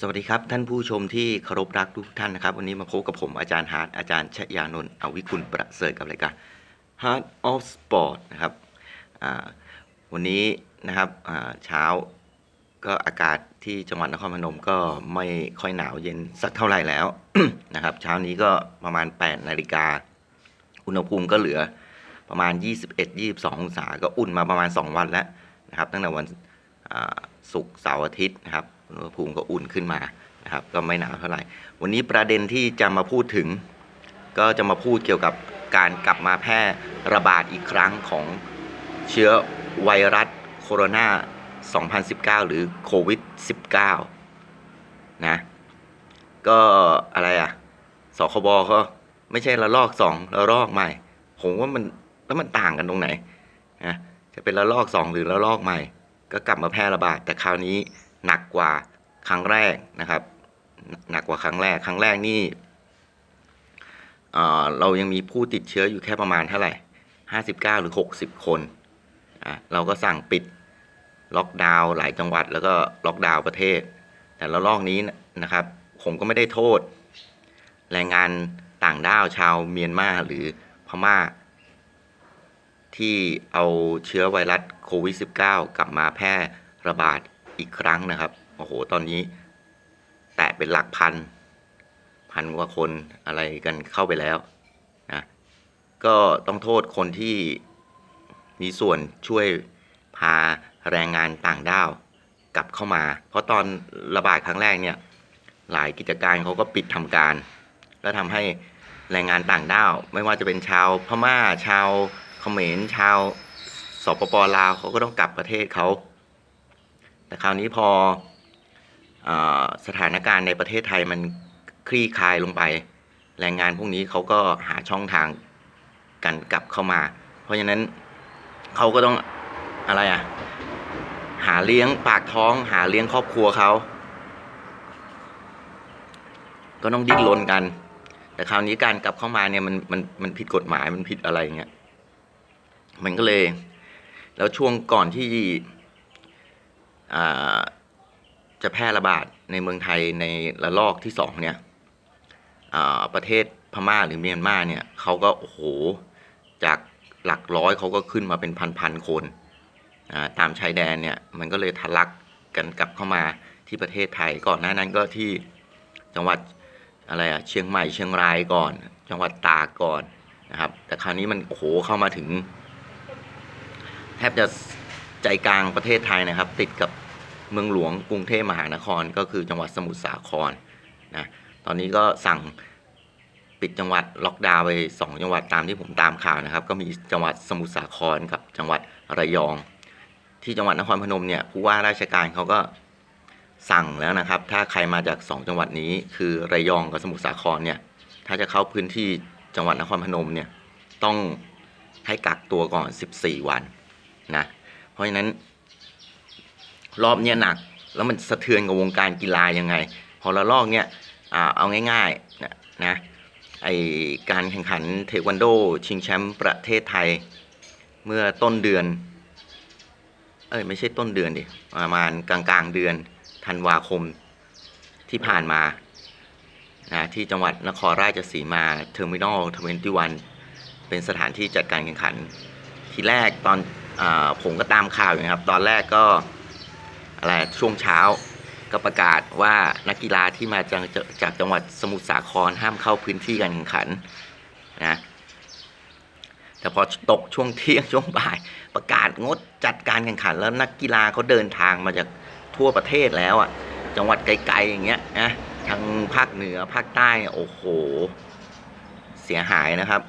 สวัสดีครับ ท่านผู้ชมที่เคารพรักทุกท่านนะครับ วันนี้มาพบกับผมอาจารย์ฮาร์ดอาจารย์ชยานนท์อวิกุลประเสริฐกับรายการ Heart of Sport นะครับวันนี้นะครับเช้าก็อากาศที่จังหวัดนครพนมก็ไม่ค่อยหนาวเย็นสักเท่าไหร่แล้วนะครับ เช้านี้ก็ประมาณ 8 นาฬิกา อุณหภูมิก็เหลือประมาณ 21-22 องศา ก็อุ่นมาประมาณ 2 วันแล้วนะครับ ตั้งแต่วันศุกร์เสาร์อาทิตย์นะครับ อุณหภูมิก็อุ่นขึ้นมานะครับก็ไม่หนาวเท่าไหร่ วันนี้ประเด็นที่จะมาพูดถึง ก็จะมาพูดเกี่ยวกับการกลับมาแพร่ระบาดอีกครั้งของเชื้อไวรัสโคโรนา 2019 หรือโควิด 19 นะ ก็อะไรอะสคบก็ไม่ใช่ระลอกสองระลอกใหม่ ผมว่ามันแล้วมันต่างกันตรงไหนนะจะเป็นระลอกสองหรือระลอกใหม่ ก็กลับมาแพร่ระบาดแต่คราวนี้ หนักกว่าครั้งแรกนะครับ หนักกว่าครั้งแรก ครั้งแรกนี่เรายังมีผู้ติดเชื้ออยู่แค่ประมาณเท่าไหร่ห้าสิบเก้าหรือหกสิบคนอะเราก็สั่งปิดล็อกดาวน์หลายจังหวัดแล้วก็ล็อกดาวน์ประเทศ แต่ละลอกนี้นะครับ ผมก็ไม่ได้โทษ แรงงานต่างด้าวชาวเมียนมาหรือพม่า ที่เอาเชื้อไวรัสโควิด -19 กลับมาแพร่ระบาด อีกครั้งนะครับ โอ้โห ตอนนี้ แตะเป็นหลักพัน พันกว่าคนอะไรกันเข้าไปแล้วนะก็ต้องโทษคนที่มีส่วนช่วยพาแรงงานต่างด้าวกลับเข้ามา เพราะตอนระบาดครั้งแรกเนี่ย หลายกิจการเขาก็ปิดทำการ แล้วทำให้แรงงานต่างด้าว ไม่ว่าจะเป็นชาวพม่าชาวเขมรชาวสปปลาวเขาก็ต้องกลับประเทศเขา แต่คราวนี้พออสถานการณ์ในประเทศไทยมันคลี่คลายลงไป แรงงานพวกนี้เขาก็หาช่องทางกันกลับเข้ามา เพราะฉะนั้นเขาก็ต้องอะไรอะหาเลี้ยงปากท้อง หาเลี้ยงครอบครัวเขาก็ต้องดิ้นรนกัน แต่คราวนี้การกลับเข้ามาเนี่ยมันมันมันผิดกฎหมายมันผิดอะไรเงี้ย มันก็เลย แล้วช่วงก่อนที่ จะแพร่ระบาดในเมืองไทยในระลอกที่สองเนี่ยประเทศพม่าหรือเมียนมาเนี่ยเขาก็โอ้โหจากหลักร้อยเขาก็ขึ้นมาเป็นพันๆคนตามชายแดนเนี่ยมันก็เลยทะลักกันกลับเข้ามาที่ประเทศไทยก่อนหน้านั้นก็ที่จังหวัดอะไรอะเชียงใหม่เชียงรายก่อน จังหวัดตากก่อนนะครับ แต่คราวนี้มันโอ้โหเข้ามาถึง แทบจะ ใจกลางประเทศไทยนะครับ ติดกับเมืองหลวงกรุงเทพมหานครก็คือจังหวัดสมุทรสาครนะตอนนี้ก็สั่งปิดจังหวัดล็อกดาวน์ไปสองจังหวัดตามที่ผมตามข่าวนะครับ ก็มีจังหวัดสมุทรสาครกับจังหวัดระยอง ที่จังหวัดนครพนมเนี่ยผู้ว่าราชการเขาก็สั่งแล้วนะครับ ถ้าใครมาจากสองจังหวัดนี้ คือระยองกับสมุทรสาครเนี่ยถ้าจะเข้าพื้นที่จังหวัดนครพนมเนี่ยต้องให้กักตัวก่อน 14 วันนะ เพราะฉะนั้น รอบเนี้ยหนัก แล้วมันสะเทือนกับวงการกีฬายังไง พอละลอกเนี้ยอ่าเอาง่ายๆนะนะไอการแข่งขันเทควันโด ชิงแชมป์ประเทศไทย เมื่อต้นเดือน เอ้ยไม่ใช่ต้นเดือนดิประมาณกลางกลางๆเดือนธันวาคมที่ผ่านมานะที่จังหวัดนครราชสีมาเทอร์มินอลทเวนตี้วันเป็นสถานที่จัดการแข่งขัน ทีแรกตอน ผมก็ตามข่าวอยู่ครับ ตอนแรกก็อะไรช่วงเช้าก็ประกาศว่านักกีฬาที่มาจากจากจังหวัดสมุทรสาครห้ามเข้าพื้นที่การแข่งขันนะแต่พอตกช่วงเที่ยงช่วงบ่าย ประกาศงดจัดการแข่งขันแล้วนักกีฬาเขาเดินทางมาจากทั่วประเทศแล้วอะจังหวัดไกลๆอย่างเงี้ยนะทางภาคเหนือภาคใต้โอ้โห เสียหายนะครับ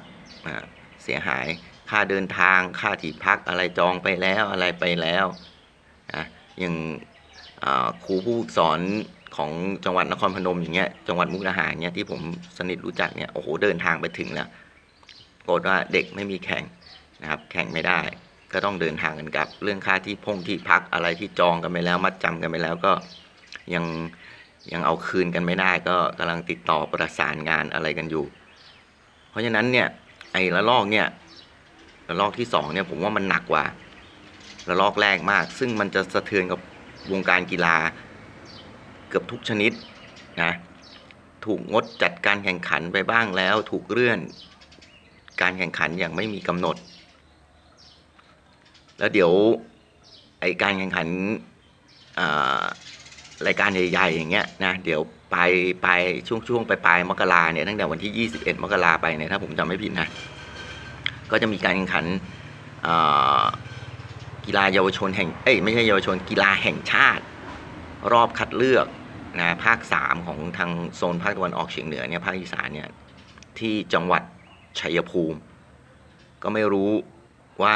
เสียหาย ค่าเดินทางค่าที่พักอะไรจองไปแล้วอะไรไปแล้วนะอย่างครูผู้สอนของจังหวัดนครพนมอย่างเงี้ยจังหวัดมุกดาหารเงี้ยที่ผมสนิทรู้จักเนี่ยโอ้โหเดินทางไปถึงแล้วกฏว่าเด็กไม่มีแข่งนะครับ แข่งไม่ได้ ก็ต้องเดินทางกันกลับ เรื่องค่าที่พงที่พักอะไรที่จองกันไปแล้ว มัดจำกันไปแล้วก็ยังยังเอาคืนกันไม่ได้ ก็กำลังติดต่อประสานงานอะไรกันอยู่ เพราะฉะนั้นเนี่ยไอ้ระลอกเนี่ย ระลอกที่สองเนี่ยผมว่ามันหนักกว่าระลอกแรกมาก ซึ่งมันจะสะเทือนกับวงการกีฬา เกือบทุกชนิดนะถูกงดจัดการแข่งขันไปบ้างแล้วถูกเลื่อน การแข่งขันอย่างไม่มีกำหนด แล้วเดี๋ยวไอการแข่งขันรายการใหญ่ๆอย่างเงี้ยนะเดี๋ยวไปไปช่วงช่วงไปปลายมกราเนี่ยตั้งแต่วันที่ 21 มกราไปเนี่ยถ้าผมจำไม่ผิดนะ ก็จะมีการแข่งขันกีฬาเยาวชนแห่งเอ้ยไม่ใช่เยาวชนกีฬาแห่งชาติ รอบคัดเลือกนะภาค 3 ของทางโซนภาคตะวันออกเฉียงเหนือเนี่ยภาคอีสานเนี่ยที่จังหวัดชัยภูมิ ก็ไม่รู้ว่า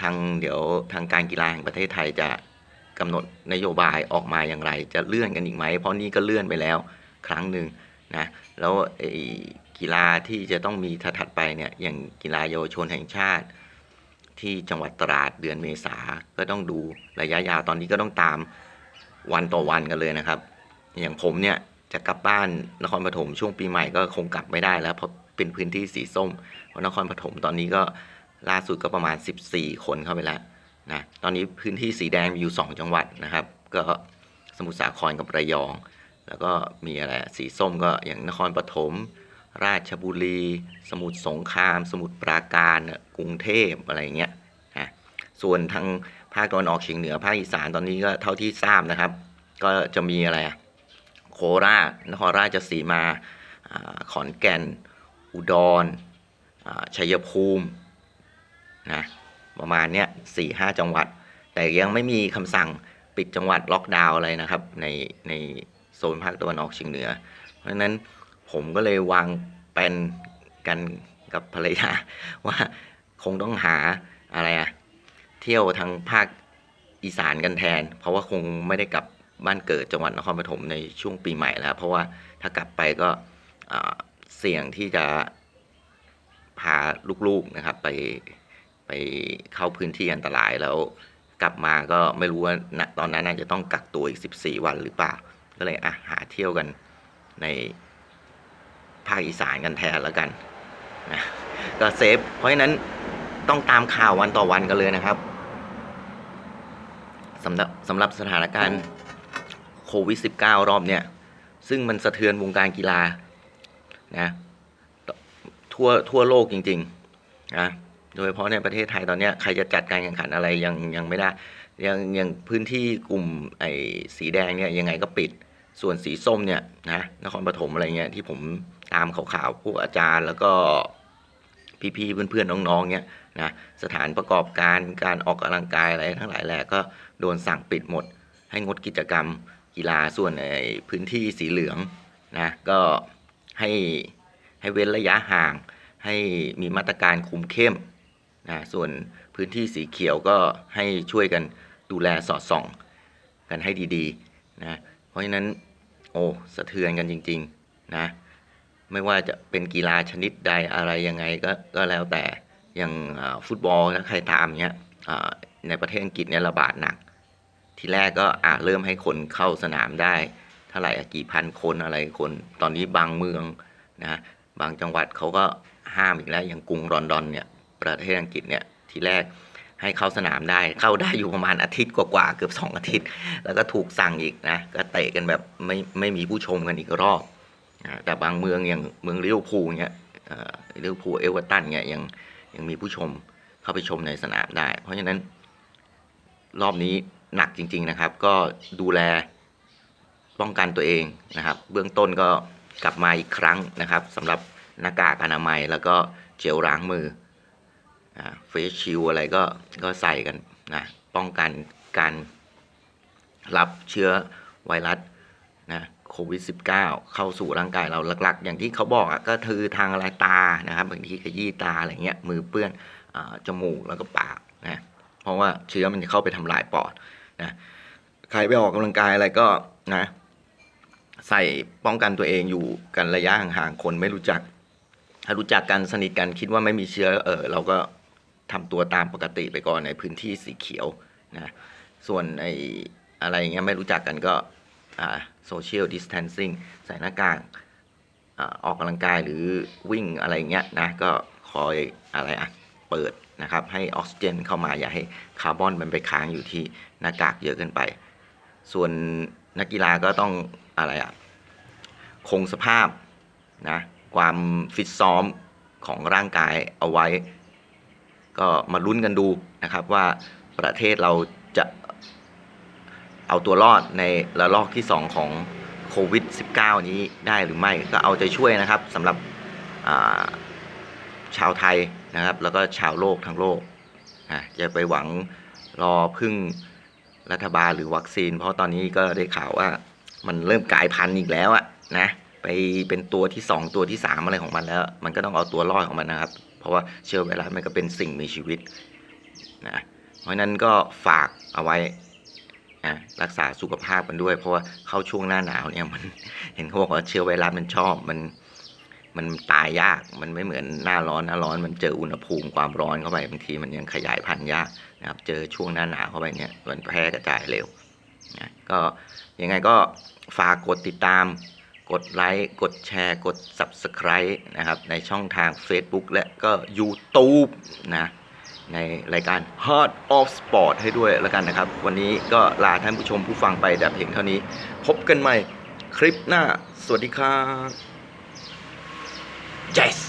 ทางเดี๋ยวทางการกีฬาแห่งประเทศไทยจะกำหนดนโยบายออกมาอย่างไร จะเลื่อนกันอีกไหม เพราะนี่ก็เลื่อนไปแล้วครั้งหนึ่งนะแล้วไอ กีฬาที่จะต้องมีถัดไปเนี่ยอย่างกีฬาเยาวชนแห่งชาติ ที่จังหวัดตราดเดือนเมษาก็ต้องดูระยะยาวตอนนี้ก็ต้องตามวันต่อวันกันเลยนะครับ อย่างผมเนี่ยจะกลับบ้านนครปฐมช่วงปีใหม่ก็คงกลับไม่ได้แล้วเพราะเป็นพื้นที่สีส้มเพราะนครปฐมตอนนี้ก็ล่าสุดก็ประมาณ 14 คนเข้าไปแล้วนะตอนนี้พื้นที่สีแดงมีอยู่ 2 จังหวัดนะครับ ก็สมุทรสาครกับระยอง แล้วก็มีอะไรสีส้มก็อย่างนครปฐม ราชบุรี สมุทรสงคราม สมุทรปราการกรุงเทพอะไรเงี้ยนะส่วนทางภาคตะวันออกเฉียงเหนือภาคอีสานตอนนี้ก็เท่าที่ทราบนะครับ ก็จะมีอะไรโคราชนครราชสีมาขอนแก่น อุดรอ่าชัยภูมินะประมาณเนี้ยสี่ห้าจังหวัด แต่ยังไม่มีคำสั่งปิดจังหวัดล็อกดาวน์อะไรนะครับ ในในโซนภาคตะวันออกเฉียงเหนือ เพราะฉะนั้น ผมก็เลยวางแผนกันกับภรรยา ว่าคงต้องหาอะไรอะเที่ยวทางภาคอีสานกันแทน เพราะว่าคงไม่ได้กลับบ้านเกิดจังหวัดนครปฐมในช่วงปีใหม่แล้ว เพราะว่าถ้ากลับไปก็เสี่ยงที่จะพาลูกๆนะครับไปไปเข้าพื้นที่อันตรายแล้วกลับมาก็ไม่รู้ว่าตอนนั้นน่าจะต้องกักตัวอีก 14 วันหรือเปล่า ก็เลยอะหาเที่ยวกันใน ภาคอีสานกันแทนแล้วกันนะก็เซฟเพราะฉะนั้นต้องตามข่าววันต่อวันกันเลยนะครับสำหรับสำหรับสถานการณ์โควิด -19 รอบเนี้ยซึ่งมันสะเทือนวงการกีฬานะทั่วทั่วโลกจริงๆนะโดยเฉพาะในประเทศไทยตอนนี้ใครจะจัดการแข่งขันอะไรยังยังไม่ได้ยังยังพื้นที่กลุ่มไอ้สีแดงเนี่ยยังไงก็ปิด ส่วนสีส้มเนี่ยนะนครปฐมอะไรเงี้ยที่ผม ตามข่าวๆพวกอาจารย์แล้วก็พี่ๆเพื่อนๆน้องๆเนี่ยนะสถานประกอบการการออกกำลังกายอะไรทั้งหลายแหละก็โดนสั่งปิดหมด ให้งดกิจกรรมกีฬาส่วนไอ้พื้นที่สีเหลืองนะก็ให้ให้เว้นระยะห่าง ให้มีมาตรการคุมเข้มนะส่วนพื้นที่สีเขียวก็ให้ช่วยกันดูแลสอดส่อง กันให้ดีๆนะเพราะฉะนั้นโอ้สะเทือนกันจริงๆนะ ไม่ว่าจะเป็นกีฬาชนิดใดอะไรยังไงก็ก็แล้วแต่อย่างฟุตบอลถ้าใครตามเนี้ยในประเทศอังกฤษเนี่ยระบาดหนัก ทีแรกก็อ่าเริ่มให้คนเข้าสนามได้เท่าไหร่กี่พันคนอะไรคนตอนนี้บางเมืองนะบางจังหวัดเขาก็ห้ามอีกแล้วอย่างกรุงลอนดอนเนี่ยประเทศอังกฤษเนี่ยทีแรกให้เข้าสนามได้เข้าได้อยู่ประมาณอาทิตย์กว่าๆเกือบสองอาทิตย์ แล้วก็ถูกสั่งอีกนะก็เตะกันแบบไม่ไม่มีผู้ชมกันอีกรอบ แต่บางเมืองอย่างเมืองลิเวอร์พูลเนี่ยลิเวอร์พูลเอเวอร์ตันเนี่ยยังยังมีผู้ชมเข้าไปชมในสนามได้ เพราะฉะนั้นรอบนี้หนักจริง ๆนะครับ ก็ดูแลป้องกันตัวเองนะครับ เบื้องต้นก็กลับมาอีกครั้งนะครับสำหรับหน้ากากอนามัยแล้วก็เจลล้างมือเฟสชิลอะไรก็ก็ใส่กันนะป้องกันการรับเชื้อไวรัสนะ โควิด -19 เข้าสู่ร่างกายเราหลัก ๆ อย่างที่เขาบอกอะก็คือทางอะไรตานะครับบางทีขยี้ตาอะไรเงี้ยมือเปื้อนอจมูกแล้วก็ปากนะเพราะว่าเชื้อมันจะเข้าไปทำลายปอดนะใครไปออกกำลังกายอะไรก็นะใส่ป้องกันตัวเองอยู่กันระยะห่างๆคนไม่รู้จัก ถ้ารู้จักกันสนิทกันคิดว่าไม่มีเชื้อเออเราก็ทำตัวตามปกติไปก่อนในพื้นที่สีเขียวนะส่วนไอ้อะไรเงี้ยไม่รู้จักกันก็ โซเชียลดิส a ทนซิ่งใส่หน้ากากออกกำลังกายหรือวิ่งอะไรเงี้ยนะก็คอยอะไรอะเปิดนะครับให้ออกซิเจนเข้ามาอย่าให้คาร์บอนมันไปค้างอยู่ที่หน้ากากเยอะเกินไป ส่วนนักกีฬาก็ต้องอะไรอะคงสภาพนะความฟิตซ้อมของร่างกายเอาไว้ ก็มาลุ้นกันดูนะครับว่าประเทศเรา เอาตัวรอดในระลอกที่ 2 ของโควิด -19 นี้ได้หรือไม่ก็เอาใจช่วยนะครับสำหรับาชาวไทยนะครับ แล้วก็ชาวโลกทั้งโลกนะอย่าไปหวังรอพึ่งรัฐบาลหรือวัคซีน เพราะตอนนี้ก็ได้ข่าวว่ามันเริ่มกลายพันธุ์อีกแล้วอะนะไปเป็นตัวที่ 2 ตัวที่ 3 อะไรของมันแล้ว มันก็ต้องเอาตัวรอดของมันนะครับ เพราะว่าเชื้อไวรัสมันก็เป็นสิ่งมีชีวิตนะเพราะนั้นก็ฝากเอาไว้ นะรักษาสุขภาพกันด้วย เพราะว่าเข้าช่วงหน้าหนาวเนี่ยมันเห็นเขาบอกว่าเชื้อไวรัสมันชอบมันมันตายยาก มันไม่เหมือนหน้าร้อน หน้าร้อนมันเจออุณหภูมิความร้อนเข้าไปบางทีมันยังขยายพันธุ์ยากนะครับ เจอช่วงหน้าหนาวเข้าไปเนี่ยมันแพร่กระจายเร็วนะก็ยังไงก็ฝากกดติดตาม กดไลค์ กดแชร์ กด Subscribe นะครับ ในช่องทาง Facebook และก็ YouTube นะ ในรายการ Heart of Sport ให้ด้วยแล้วกันนะครับ วันนี้ก็ลาท่านผู้ชมผู้ฟังไปแต่เพียงเท่านี้ พบกันใหม่คลิปหน้า สวัสดีครับ Yes